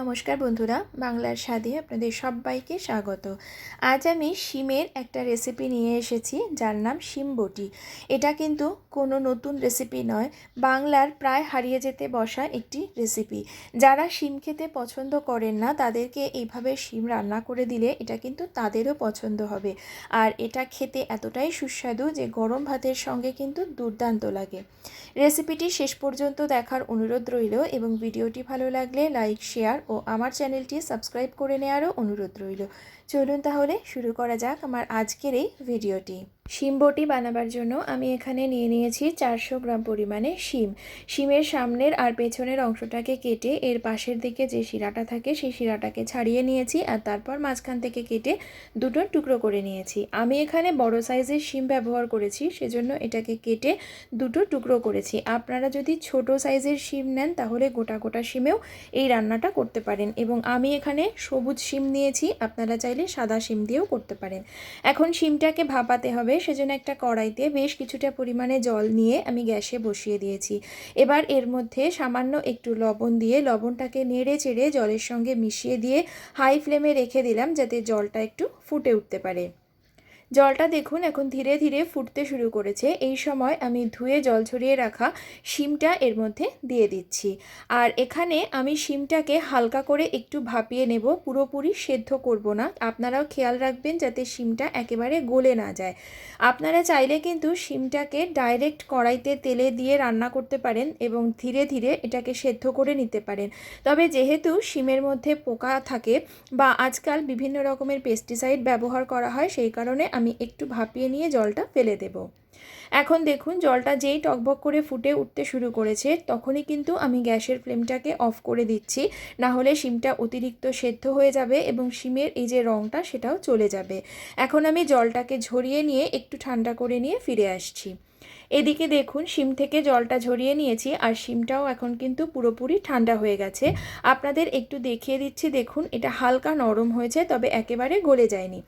নমস্কার বন্ধুরা, বাংলার স্বাদে আপনাদের সবাইকে স্বাগত। আজ আমি শিমের একটা রেসিপি নিয়ে এসেছি, যার নাম শিম বটি। এটা কিন্তু কোনো নতুন রেসিপি নয়, বাংলার প্রায় হারিয়ে যেতে বসা একটি রেসিপি যারা শিম খেতে পছন্দ করেন না, তাদেরকে এইভাবে শিম রান্না করে দিলে এটা কিন্তু তাদেরও পছন্দ হবে। আর এটা খেতে এতটাই সুস্বাদু যে গরম ভাতের সঙ্গে কিন্তু দুর্দান্ত লাগে। রেসিপিটি শেষ পর্যন্ত দেখার অনুরোধ রইল এবং ভিডিওটি ভালো লাগলে লাইক শেয়ার ও আমার চ্যানেলটি সাবস্ক্রাইব করে নেওয়ারও অনুরোধ রইল। চলুন তাহলে শুরু করা যাক আমার আজকের এই ভিডিওটি। শিম বটি বানাবার জন্য আমি এখানে নিয়ে নিয়েছি চারশো গ্রাম পরিমাণে শিম। শিমের সামনের আর পেছনের অংশটাকে কেটে এর পাশের দিকে যে শিরাটা থাকে সেই শিরাটাকে ছাড়িয়ে নিয়েছি আর তারপর মাঝখান থেকে কেটে দুটো টুকরো করে নিয়েছি। আমি এখানে বড় সাইজের শিম ব্যবহার করেছি, সেজন্য এটাকে কেটে দুটো টুকরো করেছি। আপনারা যদি ছোট সাইজের শিম নেন, তাহলে গোটা গোটা শিমেও এই রান্নাটা করতে পারেন এবং আমি এখানে সবুজ শিম নিয়েছি, আপনারা চাইলে সাদা শিম দিয়েও করতে পারেন। এখন শিমটাকে ভাপাতে হবে সেজন্য একটা কড়াইতে বেশ কিছুটা পরিমাণে জল নিয়ে আমি গ্যাসে বসিয়ে দিয়েছি। এবার এর মধ্যে সামান্য একটু লবণ দিয়ে লবণটাকে নেড়ে চেড়ে জলের সঙ্গে মিশিয়ে দিয়ে হাই ফ্লেমে রেখে দিলাম যাতে জলটা একটু ফুটে উঠতে পারে। জলটা দেখুন, এখন ধীরে ধীরে ফুটতে শুরু করেছে। এই সময় আমি ধুয়ে জল ছড়িয়ে রাখা শিমটা এর মধ্যে দিয়ে দিচ্ছি। আর এখানে আমি শিমটাকে হালকা করে একটু ভাপিয়ে নেব, পুরোপুরি সেদ্ধ করব না। আপনারাও খেয়াল রাখবেন যাতে শিমটা একেবারে গলে না যায়। আপনারা চাইলে কিন্তু শিমটাকে ডাইরেক্ট কড়াইতে তেলে দিয়ে রান্না করতে পারেন এবং ধীরে ধীরে এটাকে সেদ্ধ করে নিতে পারেন। তবে যেহেতু শিমের মধ্যে পোকা থাকে বা আজকাল বিভিন্ন রকমের পেস্টিসাইড ব্যবহার করা হয়, সেই কারণে একটু ভাপিয়ে নিয়ে জলটা ফেলে দেব। এখন দেখুন, জলটা যেই টকবক করে ফুটে উঠতে শুরু করেছে, তখনই কিন্তু আমি গ্যাসের ফ্লেমটাকে অফ করে দিচ্ছি। না হলে শিমটা অতিরিক্ত সেদ্ধ হয়ে যাবে এবং শিমের এই যে রঙটা সেটাও চলে যাবে। এখন আমি জলটাকে ঝরিয়ে নিয়ে একটু ঠান্ডা করে নিয়ে ফিরে আসছি। এদিকে দেখুন, শিম থেকে জলটা ঝরিয়ে নিয়েছি আর শিমটাও এখন কিন্তু পুরোপুরি ঠান্ডা হয়ে গেছে। আপনাদের একটু দেখিয়ে দিচ্ছি, দেখুন, এটা হালকা নরম হয়েছে, তবে একেবারে গলে যায়নি।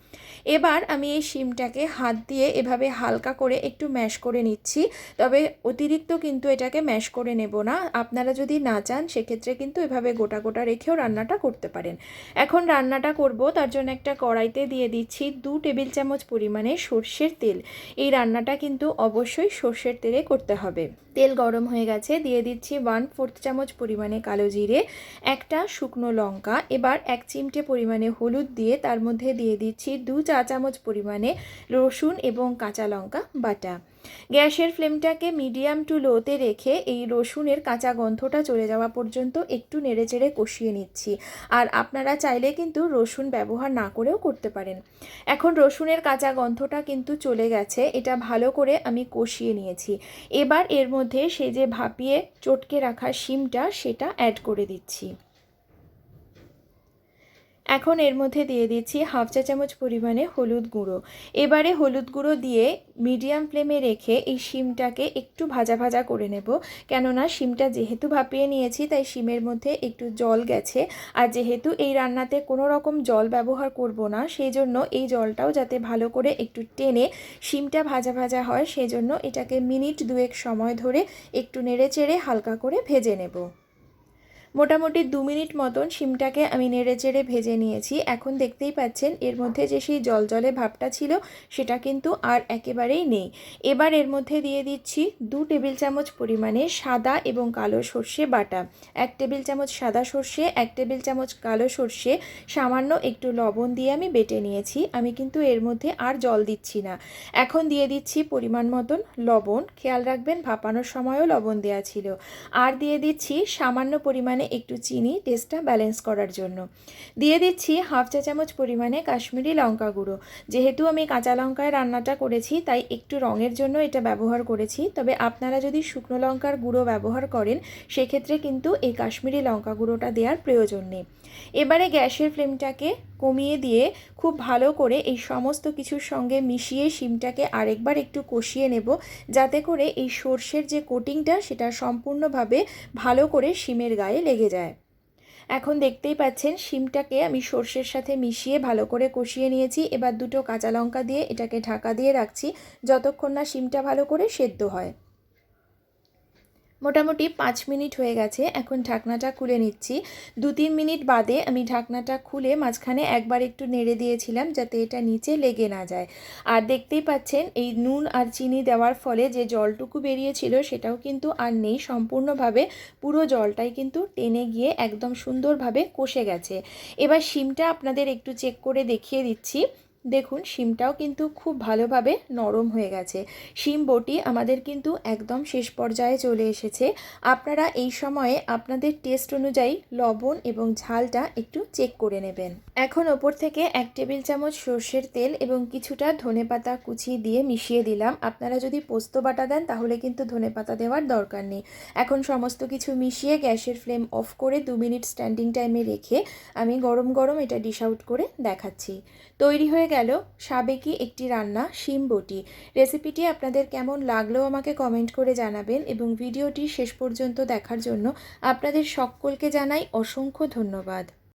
এবার আমি এই শিমটাকে হাত দিয়ে এভাবে হালকা করে একটু ম্যাশ করে নিচ্ছি। তবে অতিরিক্ত কিন্তু এটাকে ম্যাশ করে নেব না। আপনারা যদি না চান, সেক্ষেত্রে কিন্তু এভাবে গোটা গোটা রেখেও রান্নাটা করতে পারেন। এখন রান্নাটা করব, তার জন্য একটা কড়াইতে দিয়ে দিচ্ছি দু টেবিল চামচ পরিমাণে সর্ষের তেল। এই রান্নাটা কিন্তু অবশ্যই সর্ষের তেলে করতে হবে। তেল গরম হয়ে গেছে, দিয়ে দিচ্ছি ওয়ান ফোর্থ চামচ পরিমাণে কালো জিরে, একটা শুকনো লঙ্কা, এবার এক চিমটে পরিমাণে হলুদ দিয়ে তার মধ্যে দিয়ে দিচ্ছি দু চা চামচ পরিমাণে রসুন এবং কাঁচা লঙ্কা বাটা। গ্যাসের ফ্লেমটাকে মিডিয়াম টু লোতে রেখে এই রসুনের কাঁচা গন্ধটা চলে যাওয়া পর্যন্ত একটু নেড়েচেড়ে কষিয়ে নিচ্ছি। আর আপনারা চাইলে কিন্তু রসুন ব্যবহার না করেও করতে পারেন। এখন রসুনের কাঁচা গন্ধটা কিন্তু চলে গেছে, এটা ভালো করে আমি কষিয়ে নিয়েছি। এবার এর মধ্যে সে যে ভাপিয়ে চটকে রাখা শিমটা, সেটা অ্যাড করে দিচ্ছি। এখন এর মধ্যে দিয়ে দিচ্ছি হাফ চা চামচ পরিমাণে হলুদ গুঁড়ো। এবারে হলুদ গুঁড়ো দিয়ে মিডিয়াম ফ্লেমে রেখে এই শিমটাকে একটু ভাজা ভাজা করে নেব। কেননা শিমটা যেহেতু ভাপিয়ে নিয়েছি, তাই শিমের মধ্যে একটু জল গেছে। আর যেহেতু এই রান্নাতে কোনো রকম জল ব্যবহার করব না, সেই জন্য এই জলটাও যাতে ভালো করে একটু টেনে শিমটা ভাজা ভাজা হয়, সেই জন্য এটাকে মিনিট দুয়েক সময় ধরে একটু নেড়ে চেড়ে হালকা করে ভেজে নেব। মোটামুটি দু মিনিট মতন শিমটাকে আমি নেড়ে চেড়ে ভেজে নিয়েছি। এখন দেখতেই পাচ্ছেন, এর মধ্যে যে সেই জল জলে ভাবটা ছিল, সেটা কিন্তু আর একেবারেই নেই। এবার এর মধ্যে দিয়ে দিচ্ছি দু টেবিল চামচ পরিমাণে সাদা এবং কালো সর্ষে বাটা। এক টেবিল চামচ সাদা সর্ষে, এক টেবিল চামচ কালো সর্ষে, সামান্য একটু লবণ দিয়ে আমি বেটে নিয়েছি। আমি কিন্তু এর মধ্যে আর জল দিচ্ছি না। এখন দিয়ে দিচ্ছি পরিমাণ মতন লবণ। খেয়াল রাখবেন, ভাপানোর সময়ও লবণ দেওয়া ছিল। আর দিয়ে দিচ্ছি সামান্য পরিমাণে একটু চিনি টেস্টটা ব্যালেন্স করার জন্য। দিয়ে দিচ্ছি হাফ চা চামচ পরিমাণে কাশ্মীরি লঙ্কা গুঁড়ো। যেহেতু আমি কাঁচা লঙ্কায় রান্নাটা করেছি, তাই একটু রঙের জন্য এটা ব্যবহার করেছি। তবে আপনারা যদি শুকনো লঙ্কার গুঁড়ো ব্যবহার করেন, সেক্ষেত্রে কিন্তু এই কাশ্মীরি লঙ্কা গুঁড়োটা দেওয়ার প্রয়োজন নেই। এবারে গ্যাসের ফ্লেমটাকে কমিয়ে দিয়ে খুব ভালো করে এই সমস্ত কিছুর সঙ্গে মিশিয়ে শিমটাকে আরেকবার একটু কষিয়ে নেব, যাতে করে এই সর্ষের যে কোটিংটা সেটা সম্পূর্ণভাবে ভালো করে শিমের গায়ে লেগে যায়। এখন দেখতেই পাচ্ছেন শিমটাকে আমি সর্ষের সাথে মিশিয়ে ভালো করে কষিয়ে নিয়েছি। এবার দুটো কাঁচা লঙ্কা দিয়ে এটাকে ঢাকা দিয়ে রাখছি। যতক্ষণ না শিমটা ভালো করে সেদ্ধ হয়। মোটামুটি পাঁচ মিনিট হয়ে গেছে, এখন ঢাকনাটা খুলে নিচ্ছি। দু তিন মিনিট বাদে আমি ঢাকনাটা খুলে মাঝখানে একবার একটু নেড়ে দিয়েছিলাম যাতে এটা নিচে লেগে না যায়। আর দেখতেই পাচ্ছেন, এই নুন আর চিনি দেওয়ার ফলে যে জলটুকু বেরিয়েছিল সেটাও কিন্তু আর নেই, সম্পূর্ণভাবে পুরো জলটাই কিন্তু টেনে গিয়ে একদম সুন্দরভাবে কষে গেছে। এবার শিমটা আপনাদের একটু চেক করে দেখিয়ে দিচ্ছি। দেখুন, শিমটাও কিন্তু খুব ভালোভাবে নরম হয়ে গেছে। শিম বটি আমাদের কিন্তু একদম শেষ পর্যায়ে চলে এসেছে। আপনারা এই সময়ে আপনাদের টেস্ট অনুযায়ী লবণ এবং ঝালটা একটু চেক করে নেবেন। এখন ওপর থেকে এক টেবিল চামচ সর্ষের তেল এবং কিছুটা ধনেপাতা কুচিয়ে দিয়ে মিশিয়ে দিলাম। আপনারা যদি পোস্ত বাটা দেন, তাহলে কিন্তু ধনেপাতা দেওয়ার দরকার নেই। এখন সমস্ত কিছু মিশিয়ে গ্যাসের ফ্লেম অফ করে দু মিনিট স্ট্যান্ডিং টাইমে রেখে আমি গরম গরম এটা ডিশ আউট করে দেখাচ্ছি। তৈরি হয়ে গেল সাবেকি একটি রান্না, শিম বটি। রেসিপিটি আপনাদের কেমন লাগল আমাকে কমেন্ট করে জানাবেন এবং ভিডিওটি শেষ পর্যন্ত দেখার জন্য আপনাদের সকলকে জানাই অসংখ্য ধন্যবাদ।